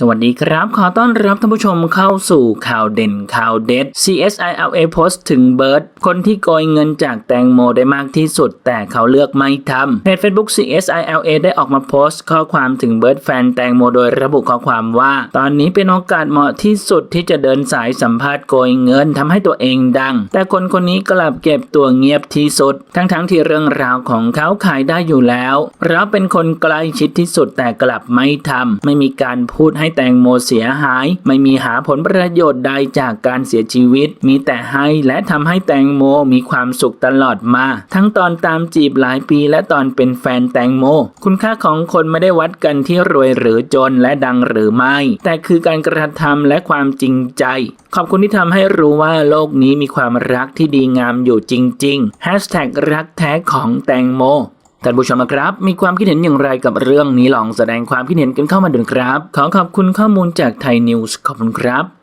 สวัสดีครับ ขอต้อนรับท่านผู้ชมเข้าสู่ข่าวเด่นข่าวเด็ด CSILA โพสต์ถึงเบิร์ดคนที่โกยเงินจากแตงโมได้มากที่สุด แต่เขาเลือกไม่ทำเพจ Facebook CSILA ได้ออกมาโพสต์ ข้อความถึงเบิร์ดแฟนแตงโมโดยระบุข้อความว่า ตอนนี้เป็นโอกาสเหมาะที่สุดที่จะเดินสายสัมภาษณ์โกยเงินทำให้ตัวเองดัง แต่คนคนนี้กลับเก็บตัวเงียบที่สุด ทั้งๆที่เรื่องราวของเขาขายได้อยู่แล้วเราเป็นคนใกล้ชิดที่สุดแต่กลับไม่ทำไม่มีการพูดให้ให้แตงโมเสียหาย ไม่มีหาผลประโยชน์ใดจากการเสียชีวิต มีแต่ให้และทำให้แตงโมมีความสุขตลอดมา ทั้งตอนตามจีบหลายปีและตอนเป็นแฟนแตงโม คุณค่าของคนไม่ได้วัดกันที่รวยหรือจนและดังหรือไม่ แต่คือการกระทำและความจริงใจ ขอบคุณที่ทำให้รู้ว่าโลกนี้มีความรักที่ดีงามอยู่จริงๆ Hashtag รักแท้ของแตงโม ท่านผู้ชมครับ มีความคิดเห็นอย่างไรกับเรื่องนี้ลองแสดงความคิดเห็นกันเข้ามาดูนะครับ ขอขอบคุณข้อมูลจากไทยนิวส์ขอบคุณครับ